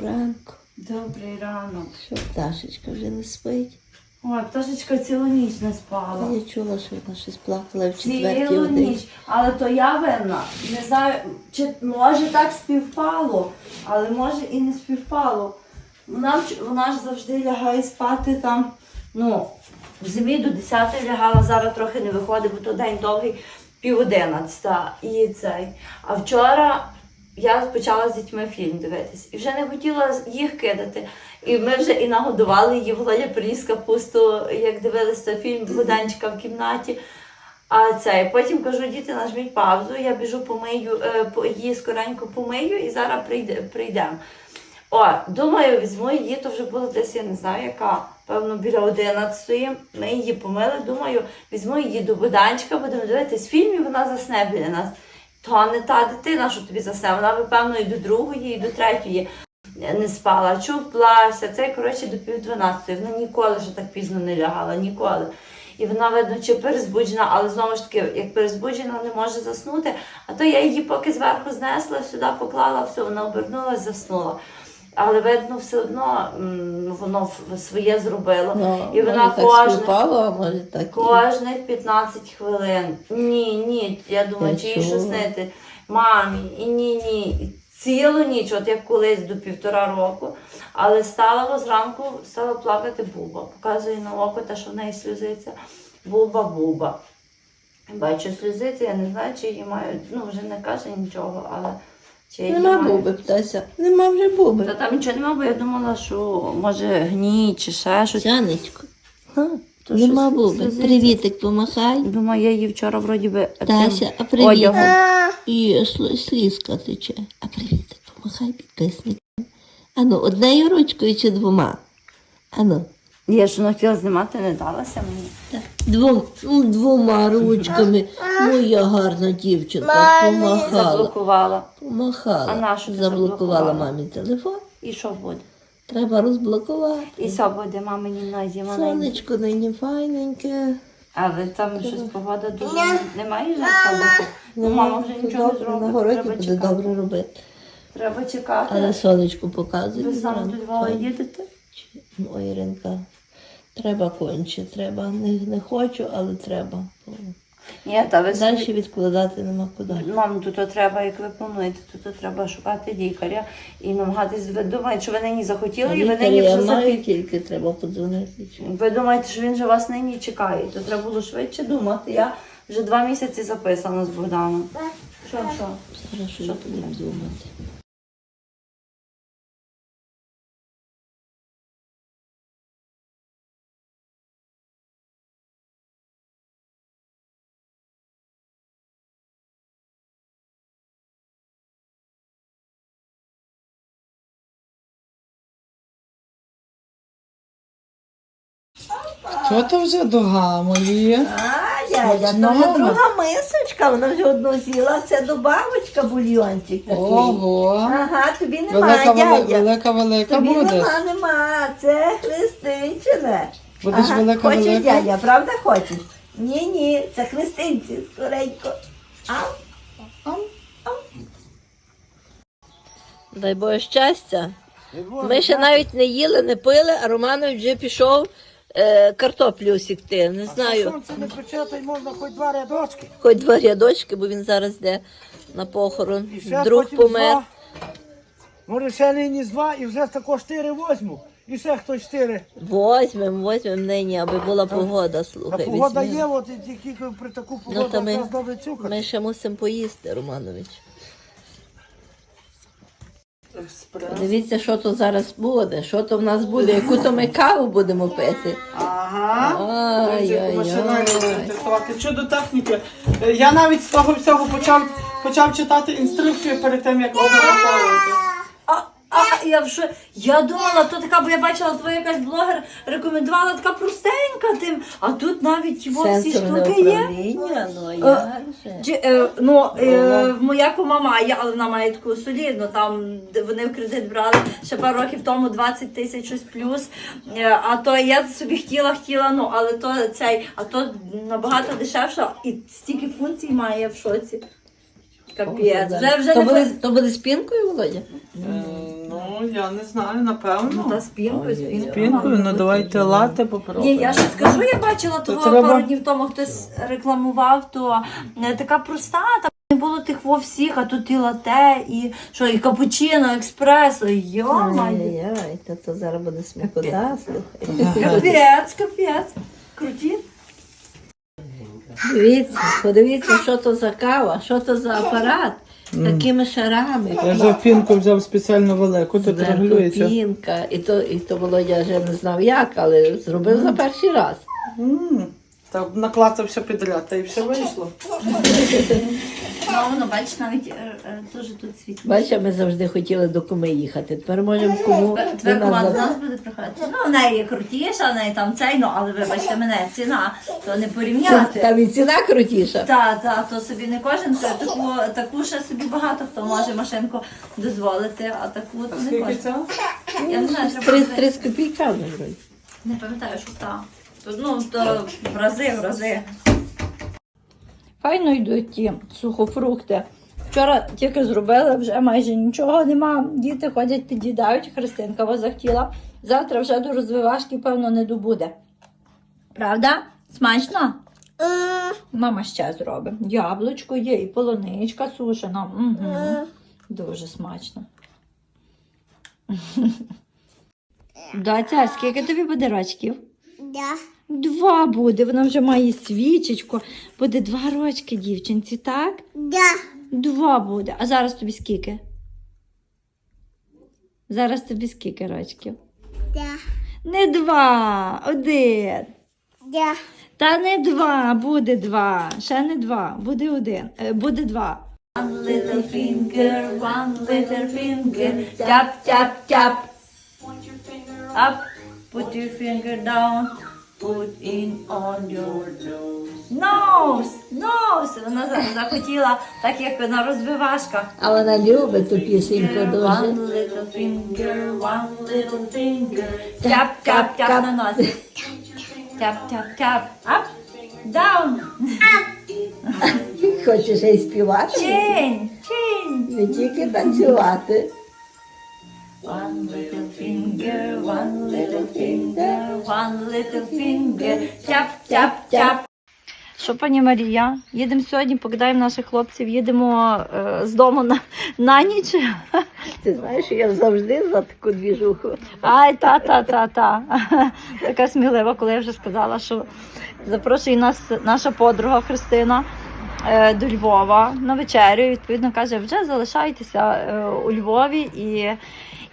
Доброго ранку. Добрий ранок. Що пташечка вже не спить? Ой, пташечка цілу ніч не спала. Я чула, що вона щось плакала в четвертій Цілу годині. ніч. Але то я винна. Не знаю, чи може так співпало, але може і не співпало. Вона, вона ж завжди лягає спати там. Ну, в зимі до 10 лягала, зараз трохи не виходить, бо то день довгий, пів одинадцята. І цей. А вчора я почала з дітьми фільм дивитись. І вже не хотіла їх кидати. І ми вже і нагодували її, Володя приніс капусту, як дивились той фільм Буданчика в кімнаті. А це, потім кажу, діти, нажміть паузу, я біжу помию, е, її скоренько помию і зараз прийде, прийдемо. О, думаю, візьму її, то вже було десь, я не знаю, яка, певно, біля 11 Ми її помили, думаю, візьму її до буданчика, будемо дивитись фільм, і вона засне біля нас. То не та дитина, що тобі засне, вона би, певно, і до другої, і до третьої не спала. Чуплася, це, коротше, до пів дванадцятої. Вона ніколи ще так пізно не лягала, ніколи. І вона, видно, чи перезбуджена, але знову ж таки, як перезбуджена, не може заснути. А то я її поки зверху знесла, сюди поклала, все, вона обернулася, заснула. Але видно, все одно м, воно в- своє зробило. Ну, і вона може так кожне, співпало, а може так і. кожних 15 хвилин. Ні, ні, я думаю, Та чи їй чого? що снити. Мамі, і ні, ні. І Цілу ніч, от як колись до півтора року, але стала зранку, стала плакати буба. Показує на око те, що в неї сльозиться. Буба, буба. Бачу, сльозиться, я не знаю, чи її мають, ну вже не каже нічого, але чи Нема мають. буби, птася. Нема вже Та буби. там нічого немає, бо я думала, що може гній чи ще щось. Тянечко. Га, То Нема щось буби. сльозиться. Привітик помахай. Думаю, я її вчора вроді би тим Тася, а привіт. одягом. І сл- слізка тече. А привітик помахай підписникам. Ану, однею ручкою чи двома? Ану. Я ж воно хотіла знімати, не далася мені. Двом, двома ручками. Моя гарна дівчинка помахала. Заблокувала. Помахала. А ти Заблокувала заблокувала? мамі телефон. І що буде? Треба розблокувати. І що буде, мамині нозі маленькі. Сонечко нині файненьке. Але там щось погода дуже немає жарко. Ну, мама вже нічого не зробить. На городі Треба буде чекати. добре робити. Треба чекати. Але сонечко показує. Ви саме до Львова їдете? Ой, Іринка, треба конче, треба. Не, не хочу, але треба. Ні, та ви Далі собі- відкладати нема куди. Мам, тут то треба, як ви плануєте, тут то треба шукати лікаря і намагатись. Ви думаєте, що ви нині захотіли, і ви Лікаря нині я вже маю, захотіли. тільки треба подзвонити. чи- Ви думаєте, що він же вас нині чекає, то треба було швидше думати. Я вже два місяці записана з Богданом. Що, що? Зараз що Що я думати. Хто то вже дуга догамує? А, дядя, то вже друга мисочка, вона вже одну з'їла, це добавочка бульйончик такий. Ого. Ага, тобі нема, Велика, дядя. велика, велика Тобі будеш. нема, нема, це христинчине. Будеш велика, хочеш, велика? дядя, правда хочеш? Ні, ні, це христинці, скоренько. Ау. Ау. Дай Боже щастя. Ми ще навіть не їли, не пили, а Романович вже пішов е, картоплю сікти. Не знаю, Сонце не пече, можна хоч два рядочки. хоч два рядочки, бо він зараз йде на похорон. І ще Друг потім помер. Два. Може ще нині з два і вже тако чотири возьму. І ще хтось чотири. Возьмем, возьмем нині, аби була погода, А слухай. погода візьмем. є, от і тільки при таку Ну, погоду ми, якраз добре цюкати. ми ще мусимо поїсти, Романович. Дивіться, що то зараз буде, що то в нас буде, яку то ми каву будемо пити. Ага. Тестувати. Щодо техніки, е, я навіть з того всього почав, почав читати інструкцію перед тим, як використовувати. Я вже я думала, то така, бо я бачила, твоя якась блогер рекомендувала така простенька тим, а тут навіть його всі штуки є. ну а Е, як же? Чи, е, ну, е, моя кума має, але вона має таку солідну. Там де вони в кредит брали ще пару років тому 20 тисяч щось плюс. Е, а то я собі хотіла, хотіла, ну але то цей, а то набагато дешевше і стільки функцій має я в шоці. Капець. Вже вже то, не буде, то буде з пінкою, Володя? Е, Ну, я не знаю, напевно. Та з пінкою, з пінкою. Пінкою, ну давайте лати Ні, попробуємо. я ж скажу, я бачила того треба- пару днів тому хтось рекламував, то е, така проста, там не було тих во всіх, а тут і лате, і що, і капучино, експресо, йомай. Ай-яй, та то зараз буде смакота, слухай. Капець, капець. Круті. Дивіться, подивіться, що то за кава, що то за апарат, такими шарами. Я вже пінку взяв спеціально велику, то Зверху регулюється. пінка. І то, і то Володя вже не знав як, але зробив за перший раз. М, Та наклацався підряд, та і все вийшло. Воно, бачиш, навіть е, е, теж тут світло. Бачиш, ми завжди хотіли до куми їхати. Тепер можемо кому до Твоя нас до за- нас буде приходити. Ну, в неї крутіша, в неї там цей, ну, але вибачте мене, ціна, то не порівняти. Там і ціна крутіша. Та, та, то собі не кожен це таку, таку ще собі багато хто може машинку дозволити, а таку то не Скільки кожен. це? Я не знаю, треба Три, три з копійками вроді. не пам'ятаю, що та. Ну, то в рази, в рази. Файно йдуть ті сухофрукти. Вчора тільки зробили, вже майже нічого нема. Діти ходять, під'їдають, Христинка вас захотіла. Завтра вже до розвивашки, певно, не добуде. Правда? Смачно? Мама ще зробить. Яблучко є і полуничка сушена. Угу. Дуже смачно. Доця, скільки тобі буде рочків? Да. Два буде, вона вже має свічечку. Буде два рочки дівчинці, так? Да. Два буде. А зараз тобі скільки? Зараз тобі скільки рочків? Да. Не два, один. Да. Та не два, буде два. Ще не два, буде один. Е, буде два. One little finger, one little finger, tap, tap, tap. Up, put your finger down, put in on your nose, nose. Вона захотіла, так як на розвивашках. А вона любить ту пісеньку One дуже. little finger, one little finger, tap, tap, tap на носі. Tap, tap, tap. Up, down. Хочеш ще й співати? Chin, chin. Не тільки танцювати. One little finger, one little finger, one little finger, tap, tap, tap. Що, пані Марія, їдемо сьогодні, покидаємо наших хлопців, їдемо е, з дому на, на ніч. Ти знаєш, що я завжди за таку двіжуху. Ай, та, та, та, та. Така смілива, коли я вже сказала, що запрошує нас наша подруга Христина е, до Львова на вечерю. І, Відповідно, каже, вже залишайтеся е, у Львові. І,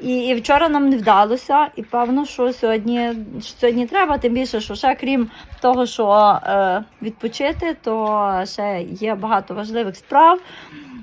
і, і вчора нам не вдалося, і певно, що сьогодні, що сьогодні треба, тим більше, що ще крім того, що е, відпочити, то ще є багато важливих справ.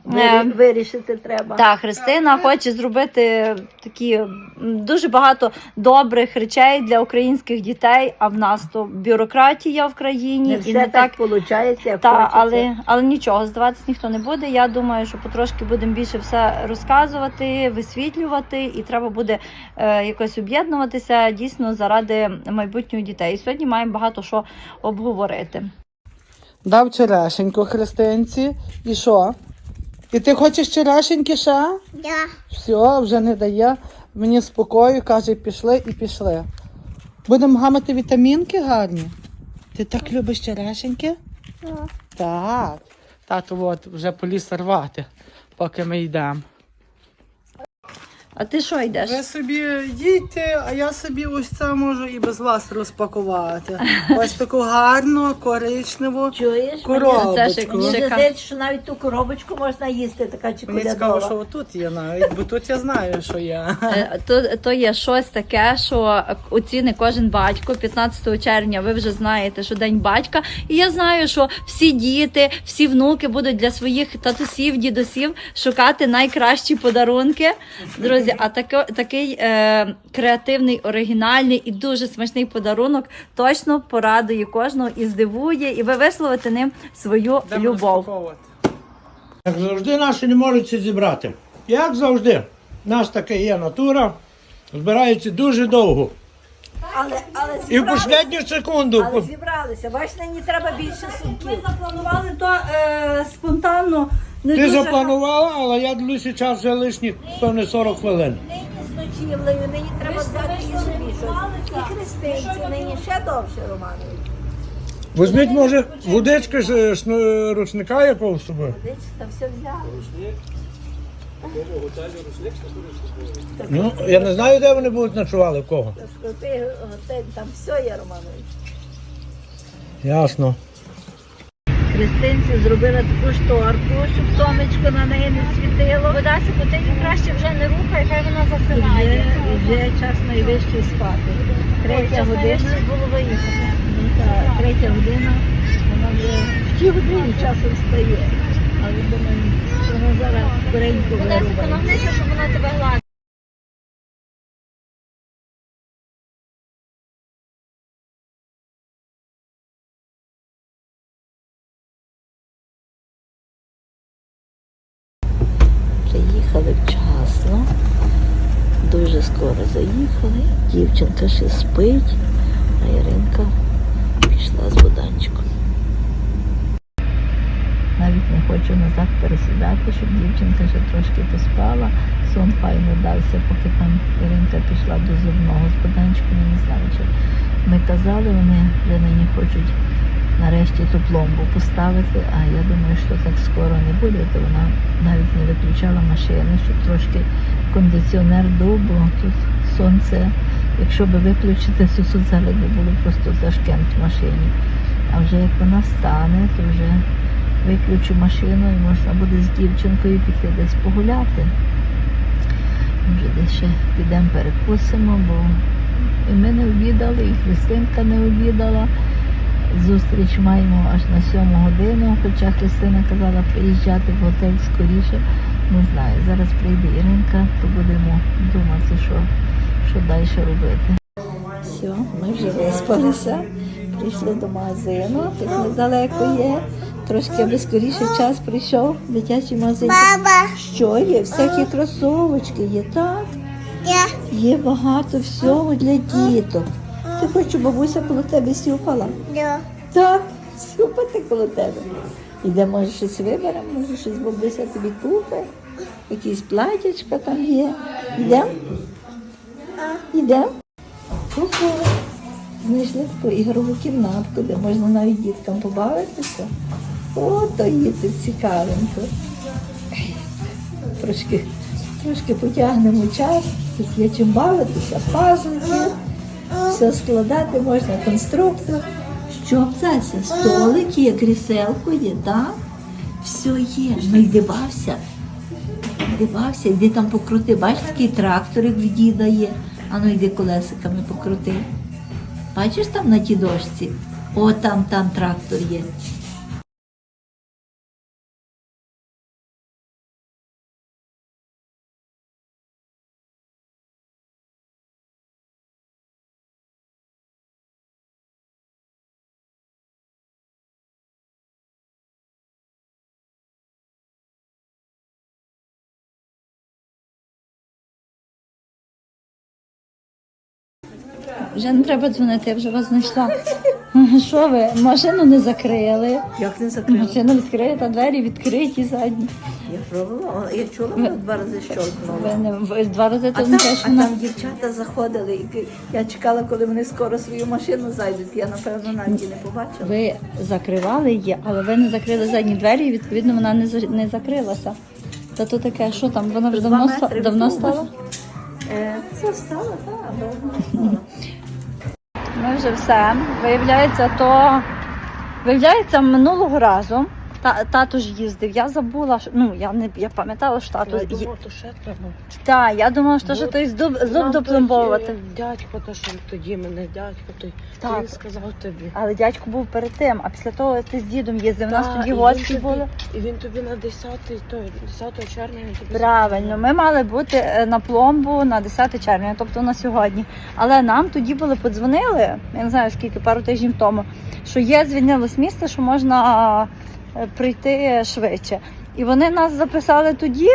Е, Вирі- Вирішити треба. так, Христина хоче зробити такі дуже багато добрих речей для українських дітей. А в нас то бюрократія в країні Не і все не так так. виходить, як Та, хочеться. але, але нічого, здаватися ніхто не буде. Я думаю, що потрошки будемо більше все розказувати, висвітлювати, і треба буде е, якось об'єднуватися дійсно заради майбутнього дітей. І сьогодні маємо багато що обговорити. Дав черешеньку Христинці. І що? І ти хочеш черешеньки ще? Да. Все, вже не дає мені спокою, каже, пішли і пішли. Будемо гамати вітамінки гарні. Ти так любиш черешеньки? Так. Тату от вже поліз рвати, поки ми йдемо. А ти що йдеш? Ви собі їдьте, а я собі ось це можу і без вас розпакувати. Ось таку гарну, коричневу. Чуєш? Коробочку. Мені, Це мені шика. здається, що навіть ту коробочку можна їсти, така Мені цікаво, що отут є навіть, бо тут я знаю, що є. Е, То, то є щось таке, що оціни кожен батько. 15 червня ви вже знаєте, що день батька. І я знаю, що всі діти, всі внуки будуть для своїх татусів, дідусів шукати найкращі подарунки. Друзі, а тако, такий е, креативний, оригінальний і дуже смачний подарунок точно порадує кожного і здивує, і ви висловите ним свою Йдемо любов. Як завжди наші не можуть це зібрати. Як завжди, у нас така є натура, збирається дуже довго. Але, але І в останню секунду. але зібралися. Бачиш, нині треба більше Ми запланували то е, спонтанно. Не Ти дуже запланувала, але я дивлюся час вже лишніх, певне 40 хвилин. Нині ночівлею, нині треба ж- здати ви собі щось. І христинці, нині ще довше, Романович. Візьміть, може, водички з е, шну- рушника якогось з собою. Дивіться, там все взяли. Ну, я не знаю, де вони будуть ночували, в кого. Готель, там все є, Романович. Ясно. Христинці зробили таку шторку, щоб сонечко на неї не світило. Водасику, ти краще вже не рухай, хай вона вже, засинає. вже час найвищий спати. Третя година. було виїхати. Ну, так, третя година, вона вже в ті годині часом встає. Але думаю, що вона зараз скоренько Водасику, вирубає. нагнися, щоб вона тебе гладила. Вчасно, дуже скоро заїхали. Дівчинка ще спить, а Іринка пішла з буданчиком. Навіть не хочу назад пересідати, щоб дівчинка ще трошки поспала. Сон файно дався, поки там Іринка пішла до зубного з буданчиком, не знаю, ми казали, вони вже нині хочуть нарешті ту пломбу поставити, а я думаю, що так скоро не буде, то вона навіть не виключала машини, щоб трошки кондиціонер дув, бо тут сонце, якщо би виключити, то тут зараз би було просто зашкент в машині. А вже як вона стане, то вже виключу машину і можна буде з дівчинкою піти десь погуляти. Вже десь ще підемо перекусимо, бо і ми не обідали, і Христинка не обідала. Зустріч маємо аж на сьому годину, хоча Христина казала приїжджати в готель скоріше. Не знаю, зараз прийде Іринка, то будемо думати, що, що далі робити. Все, ми вже виспалися, прийшли до магазину, тут недалеко є. Трошки аби скоріше час прийшов, дитячий магазин. Баба. Що є? Всякі кросовочки є, так? Є багато всього для діток. Ти хочеш, щоб бабуся коло тебе сюпала? Да. Так, сюпати коло тебе. Іде, може, щось виберемо, може, щось бабуся тобі купить. Якісь платячка там є. Йдемо? Йдемо? Ку-ку. Знайшли таку ігрову кімнатку, де можна навіть діткам побавитися. О, то тут цікавенько. Трошки, трошки потягнемо час, тут є чим бавитися, пазлики, все складати можна, конструктор. Що це? Столик є, кріселко є, так? Все є. Ну й дивався, Йди йди там покрути. Бачиш, такий тракторик в діда є. А ну йди колесиками покрути. Бачиш там на тій дошці? О, там, там трактор є. Вже не треба дзвонити, я вже вас знайшла. Що ви? Машину не закрили. Як не закрила? Машина відкрита, двері відкриті задні. Я пробувала, я чула, вона два рази щолкнула. Ви не ви два рази А то там, не а теж вона. там дівчата заходили, і я чекала, коли вони скоро свою машину зайдуть. Я, напевно, навіть і не побачила. Ви закривали її, але ви не закрили задні двері, і відповідно вона не за- не закрилася. Та то таке, що там? Вона вже Два давно метри ста- давно в стала? Е, Це стало, так, давно стало. Ми вже все. Виявляється, то виявляється минулого разу. Та, тато ж їздив, я забула, що ну я не я пам'ятала, що тато Я думала, то ще треба. Так, я думала, що ще той зуб, зуб Нам допломбовувати. е, Дядько, то що тоді мене дядько, той Так. він сказав тобі. Але дядько був перед тим, а після того ти з дідом їздив. У нас Та, тоді і він гості тобі- були. І він тобі на 10, той, 10 червня він тобі Правильно, ми мали бути е, на пломбу на 10 червня, тобто на сьогодні. Але нам тоді були подзвонили, я не знаю скільки, пару тижнів тому, що є звільнилось місце, що можна прийти швидше. І вони нас записали тоді,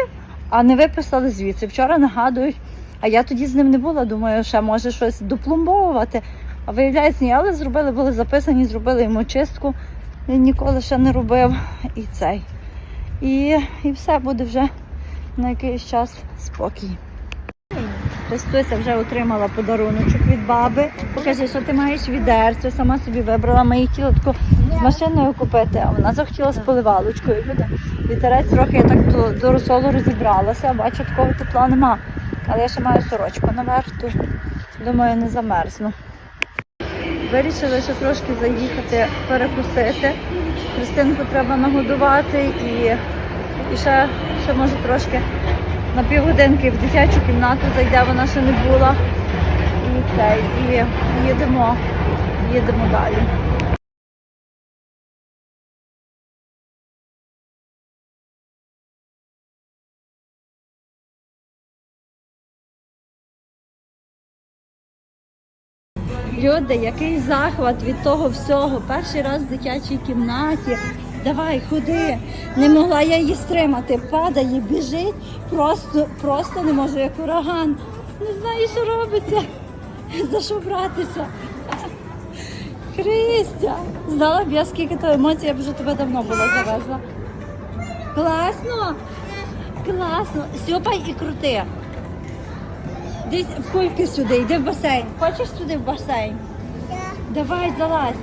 а не виписали звідси. Вчора нагадують, а я тоді з ним не була. Думаю, ще може щось допломбовувати. А виявляється, ні, але зробили, були записані, зробили йому чистку. Він ніколи ще не робив і цей. І, і все буде вже на якийсь час спокій. Христуся вже отримала подаруночок від баби. Покажи, що ти маєш відерце, сама собі вибрала. Хотіли таку з машиною купити, а вона захотіла з поливалочкою. Вітерець трохи я так до, до розсолу розібралася, бачу, такого тепла нема. Але я ще маю сорочку наверх, то думаю, не замерзну. Вирішили ще трошки заїхати перекусити. Христинку треба нагодувати і, і ще, ще може трошки на півгодинки в дитячу кімнату зайде, вона ще не була. І це, і їдемо, їдемо далі. Люди, який захват від того всього. Перший раз в дитячій кімнаті. Давай, ходи. Не могла я її стримати. Падає, біжить, просто, просто не може, як ураган. Не знаю, що робиться. За що братися? Христя, знала б я, скільки то емоцій, я б вже тебе давно була завезла. Класно! Класно! Сьопай і крути. Десь в кульки сюди, йди в басейн. Хочеш сюди в басейн? Давай, залазь.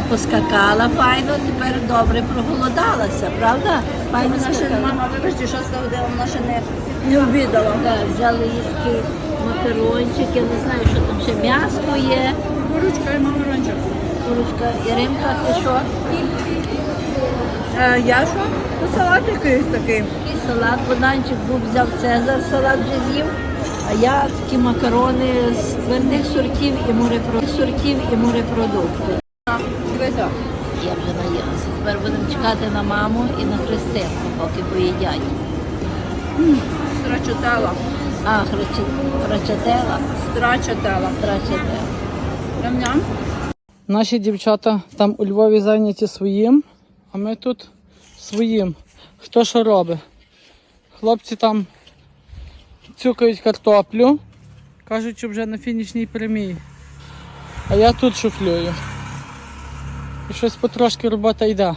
Дівчинка поскакала файно, тепер добре проголодалася, правда? Файно Вона ще скакала. мама, вибачте, шоста година, вона ще не, не обідала. Так, взяли їй такі макарончики, не знаю, що там ще м'ясо є. Курочка і макарончик. Курочка Іринка, ти що? Е, я що? Ну, салат якийсь такий. Салат, Богданчик був взяв Цезар, салат вже з'їв. А я такі макарони з твердих сортів і морепродуктів. сортів і морепродуктів. Дивися. Я вже наїлася. Тепер будемо чекати на маму і на Христинку, поки поїдять. Страчотела. А, храче- храчетела, Страчотела. Ням-ням. Наші дівчата там у Львові зайняті своїм, а ми тут своїм. Хто що робить? Хлопці там цюкають картоплю, кажуть, що вже на фінішній прямій. А я тут шуфлюю. І щось потрошки робота йде.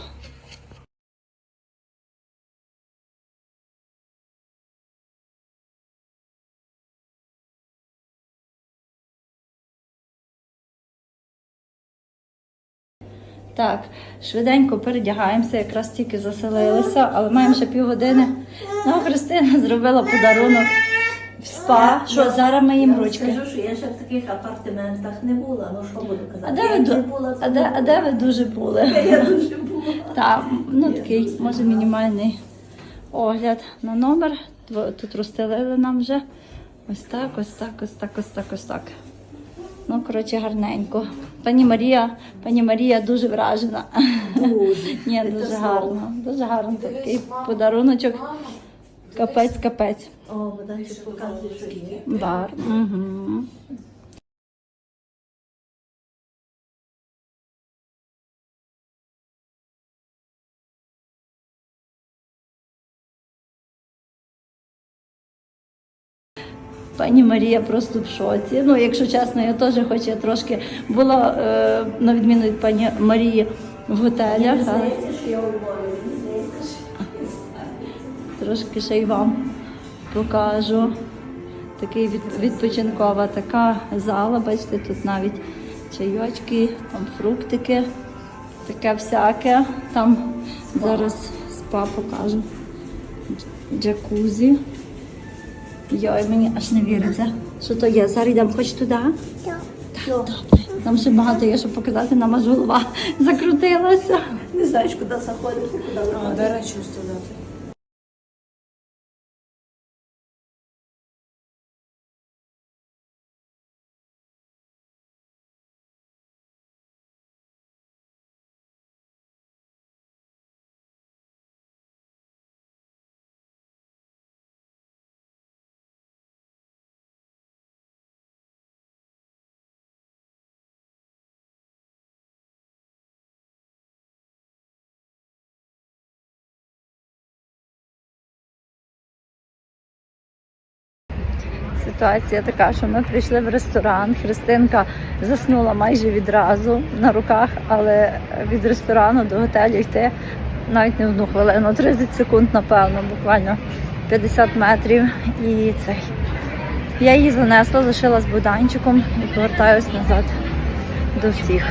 Так, швиденько передягаємося, якраз тільки заселилися, але маємо ще півгодини. Ну, Христина зробила подарунок в спа. Що зараз ми їм ручки. Скажу, що я ще в таких апартаментах не була, ну що буду казати. А де Я ви, не ду- була, а де, а де ви дуже були? я дуже була. Так, ну такий, може, мінімальний огляд на номер. Тут розстелили нам вже. Ось так, ось так, ось так, ось так, ось так. Ну, коротше, гарненько. Пані Марія, пані Марія дуже вражена. Дуже. Ні, дуже гарно. Дуже гарно такий подаруночок. Капець, капець. О, Богданчик показує, що є. Бар. Угу. Пані Марія просто в шоці. Ну, якщо чесно, я теж хоч я трошки була, е, на відміну від пані Марії, в готелях. але Трошки ще й вам покажу. Такий від, відпочинкова така зала. Бачите, тут навіть чайочки, там фруктики, таке всяке. Там зараз спа покажу. Джакузі. Йой, мені аж не віриться. Що то є? Зараз йдемо хоч туди? Так. Добре. Там ще багато є, щоб показати, нам аж голова закрутилася. Не знаєш, куди заходити, куди А, де речі вставляти? Ситуація така, що ми прийшли в ресторан. Христинка заснула майже відразу на руках, але від ресторану до готелю йти навіть не одну хвилину, 30 секунд, напевно, буквально 50 метрів. І цей. Я її занесла, лишила з буданчиком і повертаюсь назад до всіх.